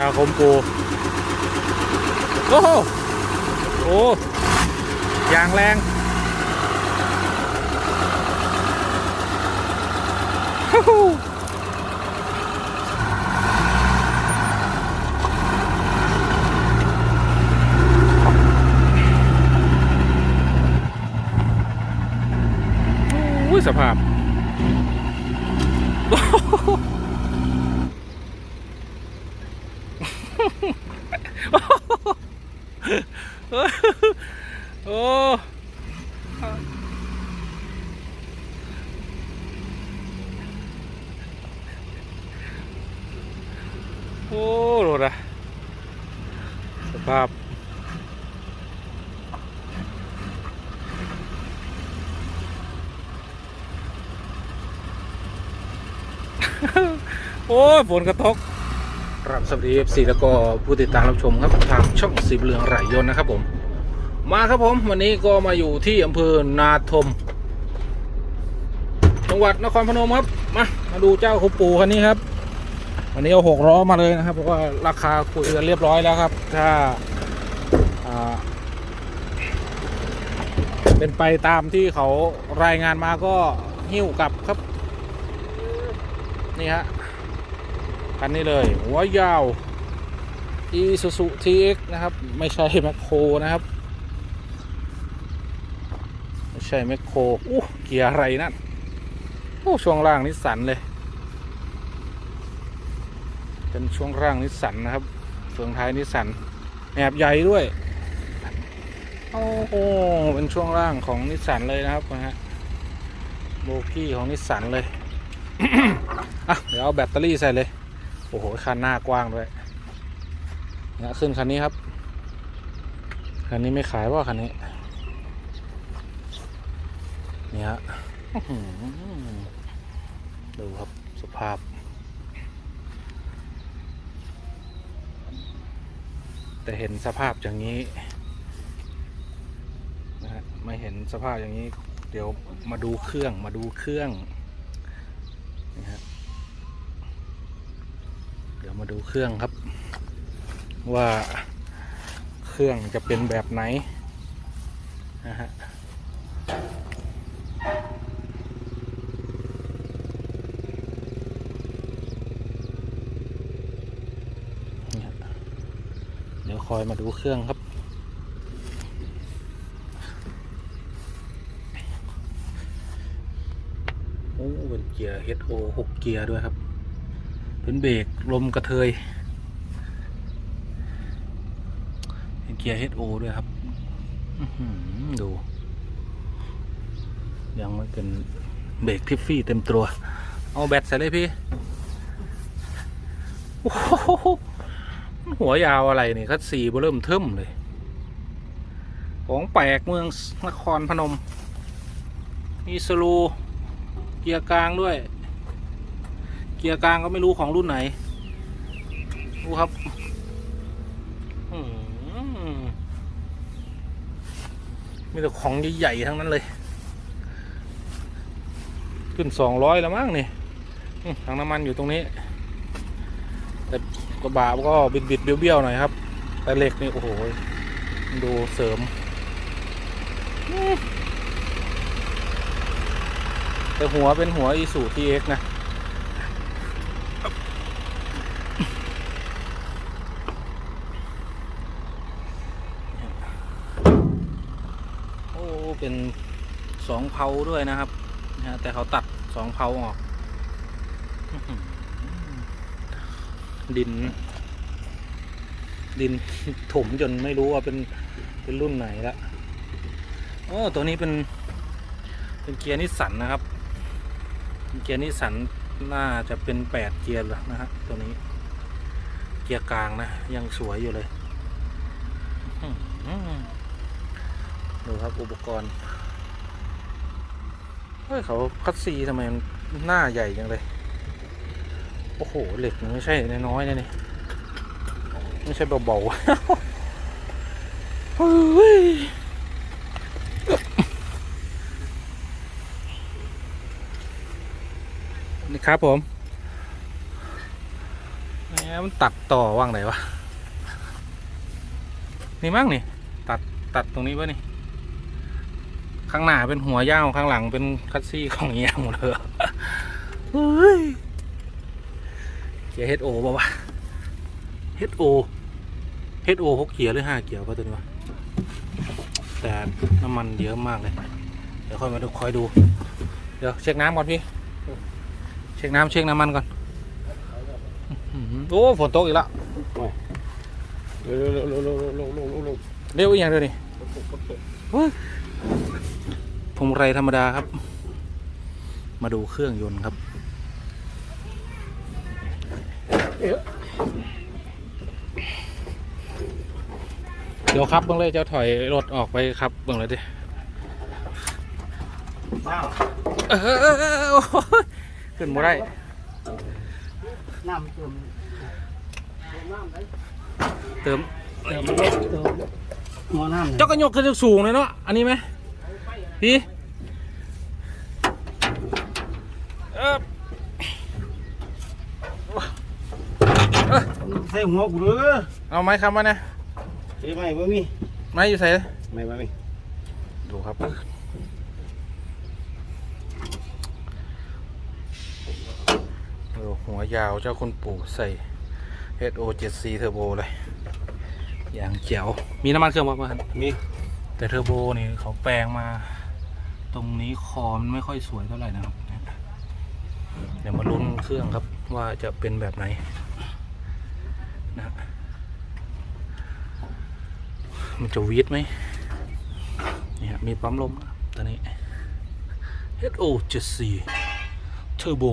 จาคมปูโอ้โหโอ้ยางแรงฮู้ฮู้อุ้ยสภาพ โอ้โอ้โห ละสภาพ โอ้ยฝนกระทกครับสวัสดี FC แล้วก็ผู้ติดตามรับชมครับทางช่องสีเรืองไหลยนต์นะครับผม มาครับผมวันนี้ก็มาอยู่ที่อำเภอนาทมจังหวัดนครพนมครับ มา มาดูเจ้าคุปูคันนี้ครับ วันนี้เอาหกล้อมาเลยนะครับ เพราะว่าราคาคุยกันเรียบร้อยแล้วครับ ถ้าเป็นไปตามที่เขารายงานมาก็หิ้วกลับครับ นี่ฮะคันนี้เลย หัวยาว Isuzu TX นะครับ ไม่ใช่แมคโครนะครับ ไม่ใช่แมคโครอู้เกียร์อะไรนั่นโอ้ช่วงล่างนิสสันเลย เป็นช่วงล่างนิสสันนะครับเฟืองท้ายนิสสันแอบใหญ่ด้วยโอ้โหเป็นช่วงล่างของนิสสันเลยนะครับนะฮะโบกี้ของนิสสันเลยอะเดี๋ยวเอาแบตเตอรี่ใส่เลยโอ้โหคันหน้ากว้างด้วยเนี่ยขึ้นคันนี้ครับคันนี้ไม่ขายว่าคันนี้เนี่ฮะดูครับสภาพ แต่เห็นสภาพอย่างนี้นะฮะไม่เห็นสภาพอย่างนี้ เดี๋ยวมาดูเครื่องมาดูเครื่องนี่ฮะเดี๋ยวมาดูเครื่องครับ ว่าเครื่องจะเป็นแบบไหนนะฮะนี่ฮะเดี๋ยว คอยมาดูเครื่องครับโอ้เป็นเกียร์ HO หกเกียร์ด้วยครับ เป็นเบรกลมกระเทย เป็นเกียร์ HO ด้วยครับดู ยังไม่เป็นเบรกทิฟฟี่เต็มตัว เอาแบตใส่เลยพี่ โอ้โห หัวยาวอะไรนี่คัดสีเริ่มเทิมเลย ของแปลกเมืองนครพนม มีสลูเกียร์กลางด้วย เกียร์กลางก็ไม่รู้ของรุ่นไหน ดูครับมีแต่ของใหญ่ๆทั้งนั้นเลย ขึ้นสองร้อยแล้วมั้งนี่ถังน้ำมันอยู่ตรงนี้ แต่กระบะก็บิดบิดๆเบี้ยวๆหน่อยครับ แต่เหล็กนี่โอ้โหดูเสริมแต่หัวเป็นหัวอีสูทีเอ็กนะโอ้เป็นสองเพาด้วยนะครับนะแต่เขาตัดสองเพาออก ดิน ดินถมจนไม่รู้ว่าเป็นเป็นรุ่นไหนละโอ้ตัวนี้เป็น เป็นเกียร์นิสสันนะครับ เกียร์นิสสันน่าจะเป็นแปดเกียร์แล้วนะฮะตัวนี้ เกียร์กลางนะ ยังสวยอยู่เลยดูครับอุปกรณ์เฮ้ยเขาคัดซีทำไมมันหน้าใหญ่จังเลย โอ้โหเหล็กมันไม่ใช่น้อยๆนะนี่ไม่ใช่เบาๆเฮ้ยนี่ครับผมนี่มันตัดต่อว่างไหนวะ นี่มั้งนี่ ตัดตัดตรงนี้วะนี่ ข้างหน้าเป็นหัวยาวข้างหลังเป็นคัสซี่ของเอียหมดเลย เฮ้ยเกียร์ HO ป่าวะ HO HO หกเกียร์หรือห้าเกียร์ป่ะตัวนี้วะแต่น้ำมันเยอะมากเลย เดี๋ยวค่อยมาดูคอยดู เดี๋ยวเช็คน้ำก่อนพี่ เช็คน้ำเช็คน้ำมันก่อนโอ้ฝนตกอีกแล้วเร็วเร็วเร็วเร็วเร็วเร็วเร็วเร็วเร็วอีกอย่างเดียวนี่พวงมาลัยธรรมดาครับ มาดูเครื่องยนต์ครับ เดี๋ยวครับเบื้องเลยเจ้าถอยรถออกไปครับเบื้องเลยดิน้เออเออเออโอ้ยขึ้นมาได้ำน้ำเติมเติมน้ำได้เติมเติมเติมหัวน้ำเจ้ากระยกขึ้นสูงเลยเนาะอันนี้ไหมพี่เออใส่หัวกูเลยเอาไม้คำมานะ ใส่ไม่บ่มีไม้อยู่ใส่ไม่บ่มีดูครับดูหัวยาวเจ้าคุณปู่ใส่ HO 7C เทอร์โบเลยอย่างเจ๋วมีน้ำมันเครื่องป่ะมีแต่เทอร์โบนี่เขาแปลงมา ตรงนี้คอมันไม่ค่อยสวยเท่าไหร่นะครับ เดี๋ยวมาลุ้นเครื่องครับว่าจะเป็นแบบไหนนะ มันจะวีดไหมเนี่ยมีปั๊มลมนะครับตัวนี้ HO 74 Turbo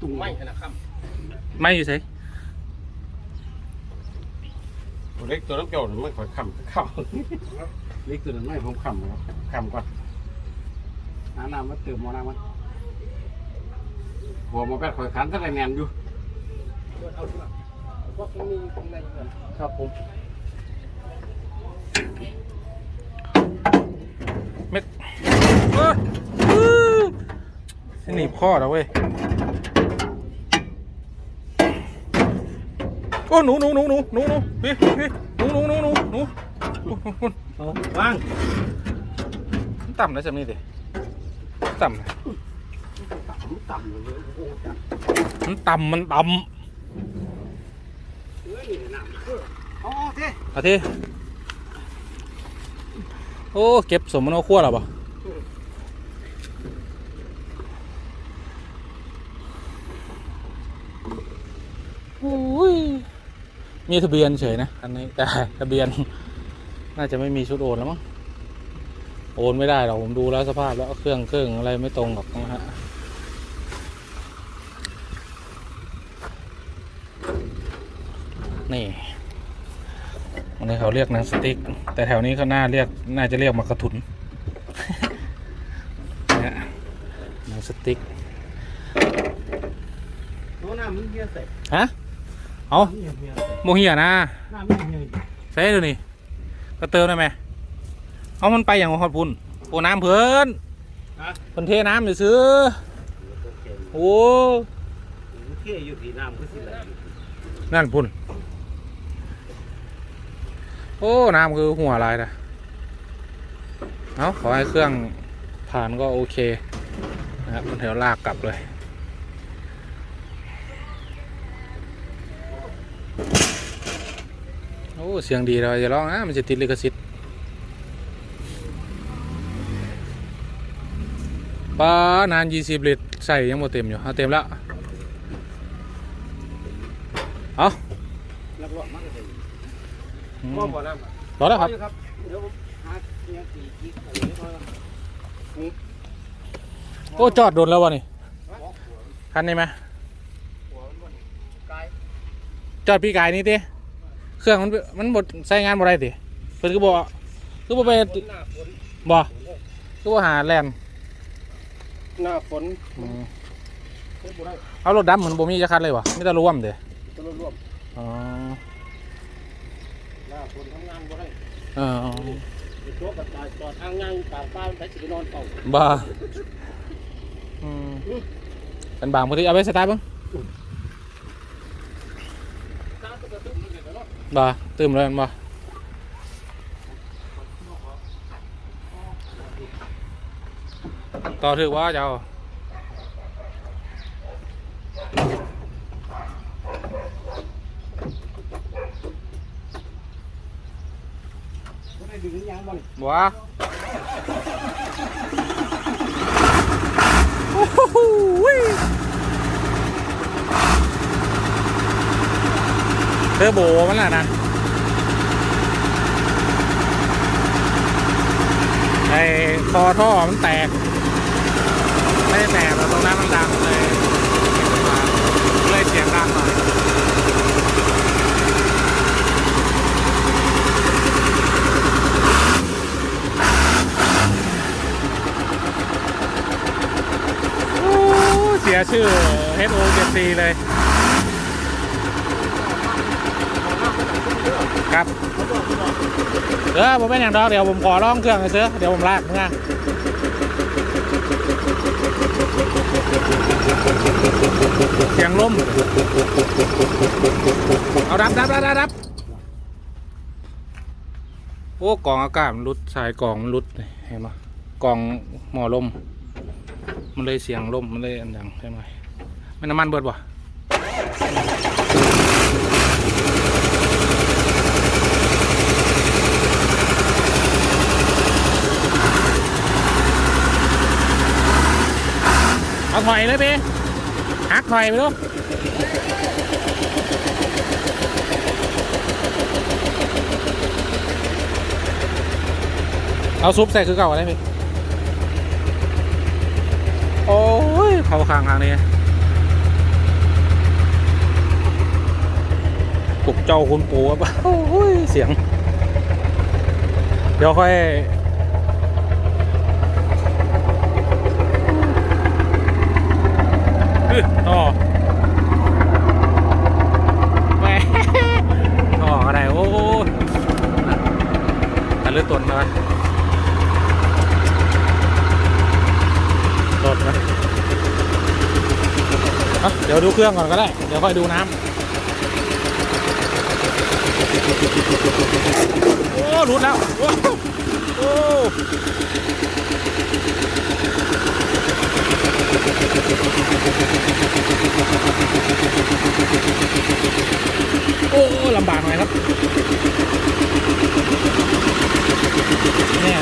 ตุ่มไม้ขนาดค่ไม่อยู่ใส่ำตัวเล็กตัวน้ำเกี่ยวไม่ค่อยค่ำค่ำเล็กตัวนั้นไม่ผมค่ำครับค่ำก่อนน้ำน้ำมาเติมหัวน้ำมันหัวมาแปดข่อยขันตั้งแต่แนนอยู่ ครับผม เม็ดเอ้ยอื้อหนีบข้อแล้วเว้ย โอ้หนูหนูหนูหนูหนูหนูพี่พี่หนูหนูหนูหนูหนูหนูเอาว่างมันต่ำนะจำนี่ดิต่ำนะต่ำเลยโอ้โห มันต่ำมันต่ำ เออเอาเอาเท่ำเอาทีโอ้ เก็บสมมโนครัวหรอปะโอ้ยมีทะเบียนเฉยนะ อันนี้แต่ทะเบียน น่าจะไม่มีชุดโอนแล้วมั้ง โอนไม่ได้หรอกผมดูแล้วสภาพแล้วเครื่องเครื่องอะไรไม่ตรงหรอกนะฮะ นี่อันนี้เขาเรียกหนังสติ๊ก แต่แถวนี้เขาน่าเรียกน่าจะเรียกมากระถุนเนี่ยหนังสติ๊กเอาน้ำมันเฮียใส่ฮะเอาเฮียเฮียใส่โมเหียนะน้ำมันเฮียใช่ดูนี่ก็เติมได้ไหมเอามันไปอย่างฮอดพุ่นโอ้น้ำเพิ่นฮะเพิ่นเทน้ำอยู่ซื้อโอ้โอเคอยู่ที่น้ำก็สิไหลอยู่นั่นพุ่น โอ้ น้ำคือหัวลายนะเอาขอให้เครื่องผ่านก็โอเคนะครับเดี๋ยวลากกลับเลยโอ้เสียงดีเราจะร้องนะมันจะติดลิขสิทธิ์ป้านานยี่สิบลิตรใส่ยังหมดเต็มอยู่เอาเต็มแล้วเอารั บรองมากเลยอืมบ่บ่น้ำรอแล้วครับครับเดี๋ยวผมหาเงี้ยกี่กี่อะไรเรียบร้อยแล้วโอ้จอดโดนแล้ววะนี่คันนี้ไหมหัวมันบ่ไกลจอดพี่กายนี่ติเครื่องมันมันบดใช้งานบ่ได้ติเพิ่นก็บอกคือบ่ไปฝนหน้าฝนบ่คือบ่หาแลนด์หน้าฝนอืมเฮ็ดบ่ได้เอารถดำเหมือนบ่มีจะคัดเลยวะมีแต่รวมเด้จะรวมอ๋อ บ่อันบางบ่ที่เอาไปสตาร์บ่บ่ตื่มแล้วบ่ต่อถือว่าเจ้า ด้ดึงยังบ่นี่ว้าโอ้โหเทอร์โบมันล่ะนะไอ้คอท่อมันแตก ไม่ได้แตกแต่ตรงนั้นมันดังเลยเลยเสียงดังหน่อย สียชื่อ HO 7 c เลย ครับ เออผมเป็นอย่างดอกเดี๋ยวผมขอร้องเครื่องเลยเสือเดี๋ยวผมลากมึงอะเสียงลมเอาดับดับดับดับดับโอ้กล่องอากาศมันรุดสายกล่องมันรุดเห็นไหมกล่องหมอลม มันเลยเสียงลมมันเลยอันดังใช่ไหมไม่น้ำมันเบิดบ่เอาถอยเลยพี่หักถอยไปดูเอาซุปใส่คือเก่าอะไรพี่ โอ้ย เขาข้างทางนี้ปลุกเจ้าคุณปู่ครับโอ้ยเสียง เดี๋ยวค่อยอื้อต่อแหมต่ออะไรโอ้ยอันเลือดตนนะรถนะเอาเดี๋ยวดูเครื่องก่อนก็ได้ เดี๋ยวค่อยดูน้ำโอ้รุดแล้ว โอ้โอ้โอ้ลำบากหน่อยครับ เนี่ย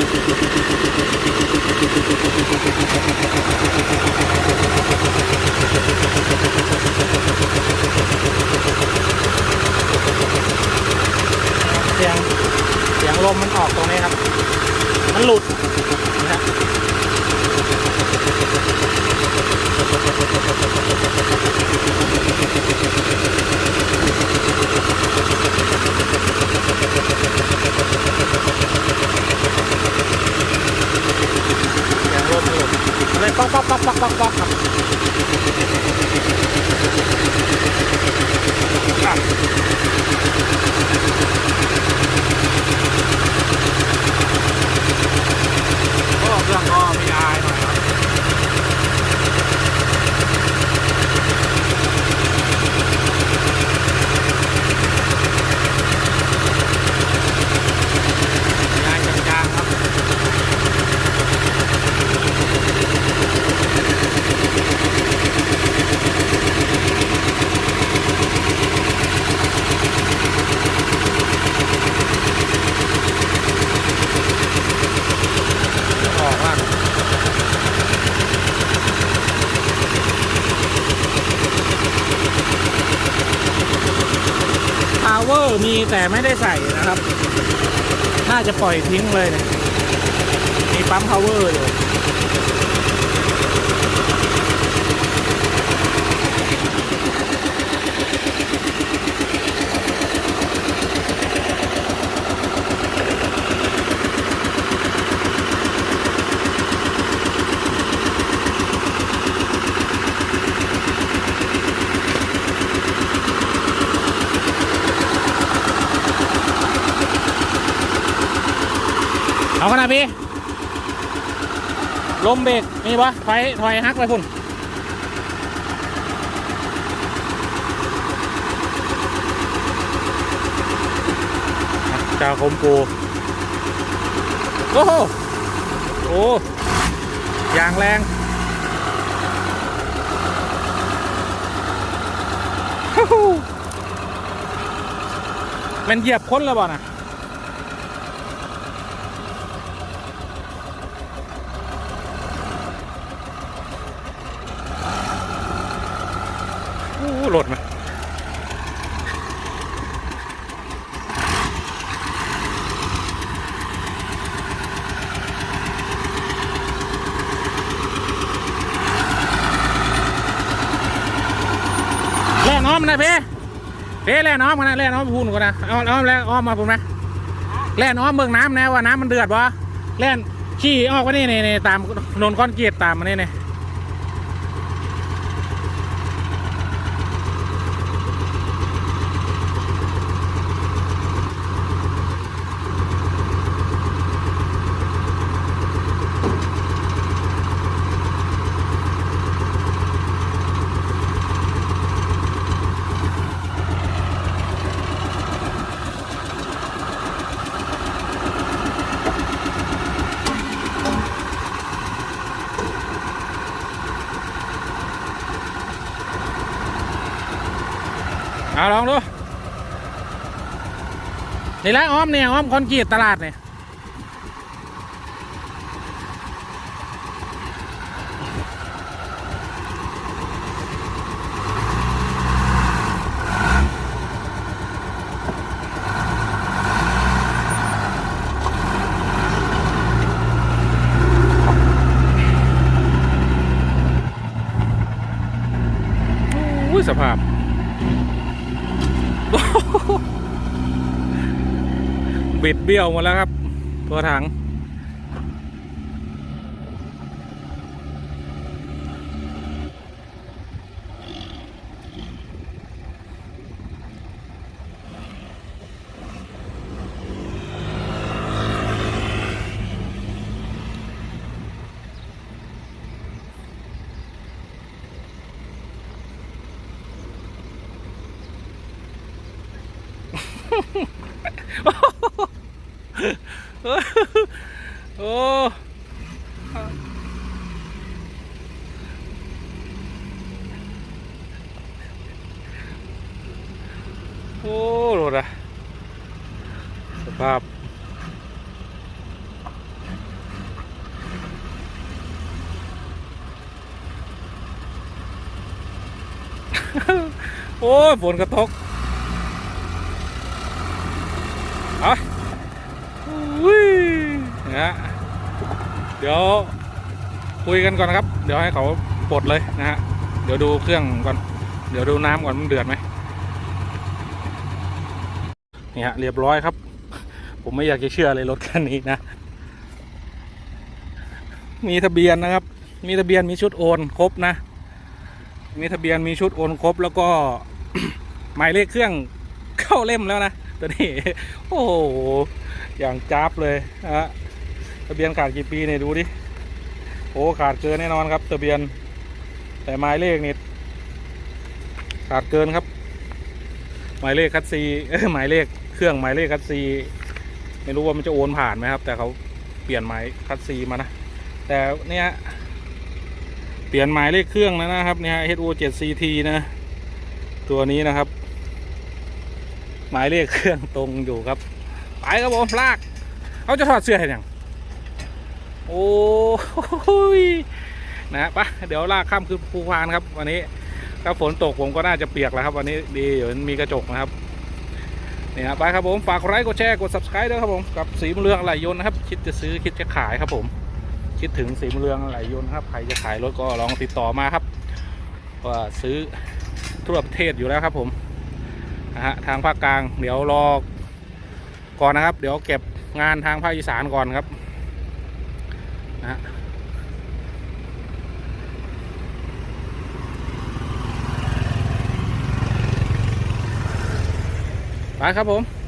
เสียงเสียงลมมันออกตรงนี้ครับ มันหลุดนะครับ เสียงลมมันหลุด มันเลยป๊อกป๊อกป๊อกป๊อกป๊อกป๊อกครับอะก็เครื่องก็มีอายหน่อยครับมีอายจางๆครับ ออกมากพาว เวอร์มีแต่ไม่ได้ใส่นะครับ น่าจะปล่อยทิ้งเลยเนี่ยมีปั๊มพาวเวอร์อยู่ เอาขนาดพี่ลมเบรกมีปะถอยถอยฮักเลยคุณจาคมปูโอ้โหโอ้ยางแรงมันเหยียบค้นแล้วบ่น่ะ อ้หลดมาแล่น้อมนะเพ่เพ่แล่น้อมกันนะแล่น้อมพูนกันนะเอาเอาแล่อ้อมมาพูนไหมแล่น้อมเบิ่งน้ำนะว่าน้ำมันเดือดบ่แล่นขี่ออกไปนี่นี่นี่ตามถนนคอนเกรีตตามมานี่นี่ นี่แหละอ้อมเนี่ยอ้อมคอนกรีตตลาดเนี่ยอุ้ยสภาพ บิด เบี้ยวหมดแล้วครับ ตัวถัง โอ้โอ้โหดอะสภาพโอ้ยฝนกระทกอะ นะฮะเดี๋ยวคุยกันก่อนนะครับ เดี๋ยวให้เขาปลดเลยนะฮะ เดี๋ยวดูเครื่องก่อน เดี๋ยวดูน้ำก่อนมันเดือดไหมนี่ฮะเรียบร้อยครับ ผมไม่อยากจะเชื่อเลยรถคันนี้นะ มีทะเบียนนะครับ มีทะเบียนมีชุดโอนครบนะ มีทะเบียนมีชุดโอนครบแล้วก็หมายเลขเครื่องเข้าเล่มแล้วนะตัวนี้ โอ้โห อย่างจับเลยนะฮะทะเบียนขาดกี่ปีเนี่ยดูดิโอ้ขาดเกินแน่นอนครับทะเบียน แต่หมายเลขนี่ขาดเกินครับ หมายเลขคัดซีหมายเลขเครื่องหมายเลขคัดซีไม่รู้ว่ามันจะโอนผ่านไหมครับ แต่เขาเปลี่ยนหมายคัดซีมานะแต่เนี่ยเปลี่ยนหมายเลขเครื่องแล้วนะครับเนี่ย HO 7 CT นะ ตัวนี้นะครับ หมายเลขเครื่องตรงอยู่ครับ ไปครับผมลากเขาจะถอดเสื้อเห็นยังโอ้ยนะปะเดี๋ยวลากข้ามคือภูพานครับ วันนี้ถ้าฝนตกผมก็น่าจะเปียกแล้วครับ วันนี้ดีอยู่มีกระจกนะครับนี่ครับไปครับผมฝากไลค์กดแชร์กด subscribe ด้วยครับผมกับสีมะเรืองไหลยนต์นะครับ คิดจะซื้อคิดจะขายครับผม คิดถึงสีมะเรืองไหลยนต์ครับใครจะขายรถก็ลองติดต่อมาครับว่าซื้อทั่วประเทศอยู่แล้วครับผมนะฮะทางภาคกลางเดี๋ยวรอ ก่อนนะครับ เดี๋ยวเก็บงานทางภาคอีสานก่อนครับนะฮะไปครับผม